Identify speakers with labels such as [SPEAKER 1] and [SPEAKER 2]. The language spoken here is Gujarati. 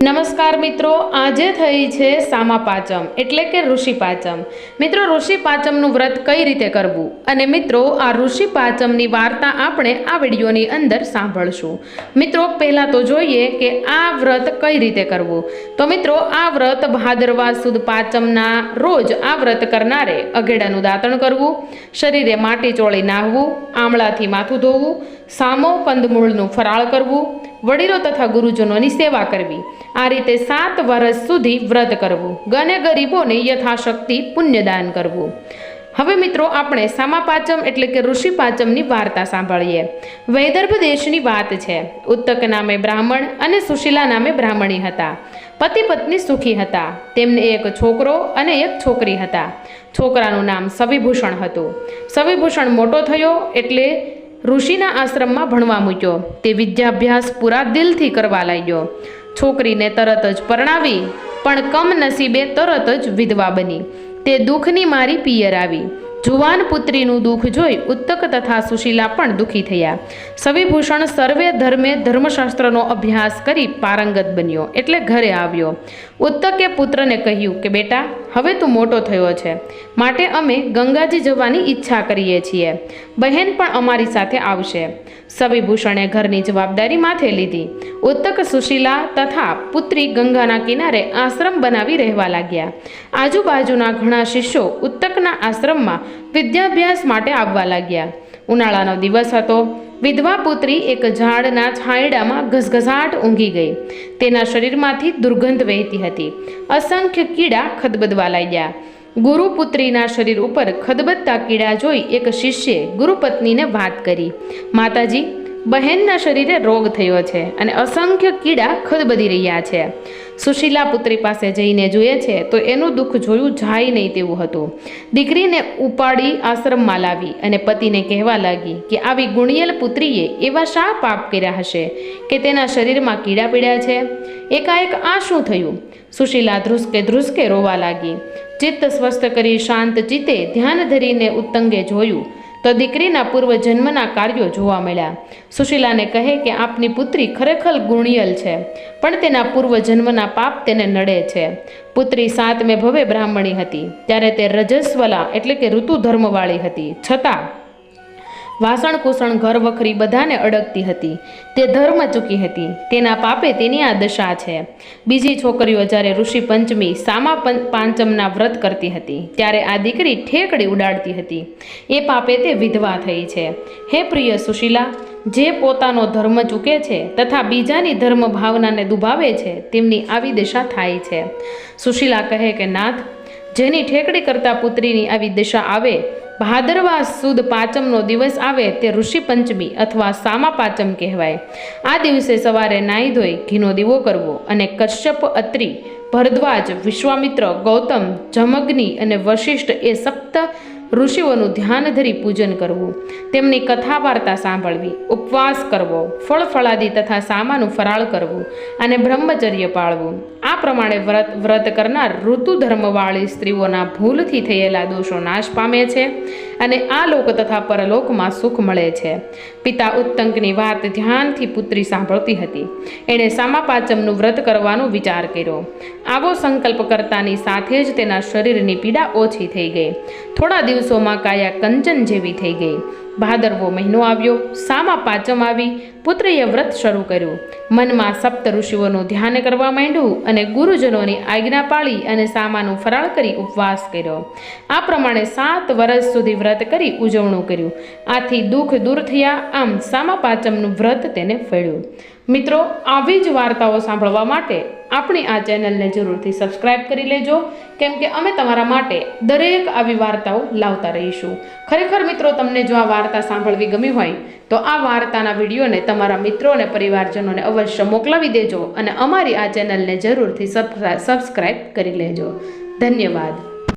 [SPEAKER 1] નમસ્કાર મિત્રો, આજે થઈ છે સામા પાંચમ, એટલે કે ઋષિ પાંચમ. મિત્રો, ઋષિ પાંચમનું વ્રત કઈ રીતે કરવું? અને મિત્રો, આ ઋષિ પાંચમની વાર્તા આપણે આ વિડીયોની અંદર સાંભળશું. મિત્રો, પહેલાં તો જોઈએ કે આ વ્રત કઈ રીતે કરવું? તો મિત્રો, આ વ્રત ભાદરવા સુદ પાંચમના રોજ આ વ્રત કરનારે અઘેડાનું દાંતણ કરવું, શરીરે માટી ચોળી નાહવું, આમળાથી માથું ધોવું, સામો કંદમૂળનું ફરાળ કરવું વડીલો તથા ગુરુજનોની સેવા કરવી. આ રીતે સાત વર્ષ સુધી વ્રત કરવું. ગને ગરીબોને યથાશક્તિ પુણ્યદાન કરવું. હવે મિત્રો, આપણે સામા પાંચમ એટલે કે ઋષિ પાંચમની વાર્તા સાંભળીએ. વૈદર્ભ દેશની વાત છે. ઉત્તક નામે બ્રાહ્મણ અને સુશીલા નામે બ્રાહ્મણી હતા. પતિ પત્ની સુખી હતા. તેમને એક છોકરો અને એક છોકરી હતા. છોકરાનું નામ સવિભૂષણ હતું. સવિભૂષણ મોટો થયો એટલે ઋષિના આશ્રમમાં ભણવા મૂક્યો. તે વિદ્યાભ્યાસ પૂરા દિલથી કરવા લાગ્યો. છોકરીને તરત જ પરણાવી, પણ કમનસીબે તરત જ વિધવા બની. તે દુઃખની મારી પિયર આવી. જુવાન પુત્રીનું દુઃખ જોઈ ઉત્તક તથા સુશીલા પણ દુઃખી થયા. સવિભૂષણ સર્વે ધર્મે ધર્મશાસ્ત્રનો અભ્યાસ કરી પારંગત બન્યો, એટલે ઘરે આવ્યો. ઉત્તકે પુત્રને કહ્યું કે, બેટા હવે તું મોટો થયો છે. માટે અમે ગંગાજી જવાની ઈચ્છા કરીએ છીએ. બહેન પણ અમારી સાથે આવશે. સવિભૂષણે ઘરની જવાબદારી માથે લીધી. ઉત્તક સુશીલા તથા પુત્રી ગંગાના કિનારે આશ્રમ બનાવી રહેવા લાગ્યા. આજુબાજુના ઘણા શિષ્યો ઉત્તકના આશ્રમમાં વિદ્યાભ્યાસ માટે આવવા લાગ્યા. ઉનાળાનો દિવસ હતો. વિધવા પુત્રી એક ઝાડના છાંયડામાં ઘસઘસાટ ઊંઘી ગઈ. તેના શરીરમાંથી દુર્ગંધ વહેતી હતી. અસંખ્ય કીડા ખદબદવા લાગ્યા. ગુરુપુત્રીના શરીર ઉપર ખદબદતા કીડા જોઈ એક શિષ્યે ગુરુપત્નીને વાત કરી. માતાજી બહેનના શરીરે રોગ થયો છે અને અસંખ્ય કીડા ખદબદી રહ્યા છે. સુશીલા પુત્રી પાસે જઈને જોઈએ છે તો એનું દુઃખ જોયું જાય નહીં તેવું હતું. દીકરીને ઉપાડી આશ્રમમાં લાવી અને પતિને કહેવા લાગી કે આવી ગુણિયલ પુત્રીએ એવા શા પાપ કર્યા હશે કે તેના શરીરમાં કીડા પીડ્યા છે? એકાએક આ શું થયું? સુશીલા ધ્રુસકે ધ્રુસકે રોવા લાગી. ચિત્ત સ્વસ્થ કરી શાંત ચિત્તે ધ્યાન ધરીને ઉત્તંગે જોયું તો દીકરીના પૂર્વજન્મના કાર્યો જોવા મળ્યા. સુશીલાને કહે કે આપની પુત્રી ખરેખર ગુણિયલ છે, પણ તેના પૂર્વજન્મના પાપ તેને નડે છે. પુત્રી સાતમે ભવે બ્રાહ્મણી હતી, ત્યારે તે રજસ્વલા એટલે કે ઋતુ ધર્મવાળી હતી. છતાં વાસણ કુસણ ઘર વખરી બધાને અડકતી હતી. તે ધર્મ ચૂકી હતી. તેના પાપે તેની આ દશા છે. બીજી છોકરીઓ જ્યારે ઋષિ પંચમી, સામા પાંચમના વ્રત કરતી હતી, ત્યારે આ દીકરી ઠેકડી ઉડાડતી હતી. એ પાપે તે વિધવા થઈ છે. હે પ્રિય સુશીલા, જે પોતાનો ધર્મ ચૂકે છે તથા બીજાની ધર્મ ભાવનાને દુભાવે છે, તેમની આવી દશા થાય છે. સુશીલા કહે કે, નાથ, જેની ઠેકડી કરતા પુત્રીની આવી દશા આવે ભાદરવા સુદ પાંચમનો દિવસ આવે તે ઋષિ પંચમી અથવા સામા પાંચમ કહેવાય. આ દિવસે સવારે નાહી ધોઈ ઘીનો દીવો કરવો અને કશ્યપ અત્રિ, ભરદ્વાજ, વિશ્વામિત્ર, ગૌતમ, જમગ્નિ અને વશિષ્ઠ એ સપ્ત ઋષિઓનું ધ્યાન ધરી પૂજન કરવું. તેમની કથા વાર્તા સાંભળવી, ઉપવાસ કરવો, ફળ ફળાદી તથા સામાનું ફરાળ કરવું અને બ્રહ્મચર્ય પાળવું. આ પ્રમાણે વ્રત વ્રત કરનાર ઋતુ ધર્મવાળી સ્ત્રીઓના ભૂલથી થયેલા દોષો નાશ પામે છે અને આ લોક તથા પરલોકમાં સુખ મળે છે. પિતા ઉત્તંકની વાત ધ્યાનથી પુત્રી સાંભળતી હતી. એણે સામાપાચમનું વ્રત કરવાનો વિચાર કર્યો. આવો સંકલ્પ કરતાની સાથે જ તેના શરીરની પીડા ઓછી થઈ ગઈ. થોડા દિવસોમાં કાયા કંચન જેવી થઈ ગઈ. ભાદરવો મહિનો આવ્યો, સામા પાંચમ આવી, પુત્રએ વ્રત શરૂ કર્યું. મનમાં સપ્ત ઋષિઓનું ધ્યાન કરવા માંડ્યું અને ગુરુજનોની આજ્ઞા પાળી અને સામાનું ફરાળ કરી ઉપવાસ કર્યો. આ પ્રમાણે સાત વર્ષ સુધી વ્રત કરી ઉજવણું કર્યું. આથી દુઃખ દૂર થયા, આમ સામા પાંચમનું વ્રત તેને ફળ્યું. મિત્રો, આવી જ વાર્તાઓ સાંભળવા માટે આપણી આ ચેનલને જરૂરથી સબસ્ક્રાઇબ કરી લેજો. કેમ કે અમે તમારા માટે દરેક આવી વાર્તાઓ લાવતા રહીશું. ખરેખર મિત્રો, તમને જો આ વાર્તા સાંભળવી ગમી હોય, તો આ વાર્તાના વિડીયોને તમારા મિત્રો અને પરિવારજનોને અવશ્ય મોકલાવી દેજો અને અમારી આ ચેનલને જરૂરથી સબસ્ક્રાઇબ કરી લેજો. ધન્યવાદ.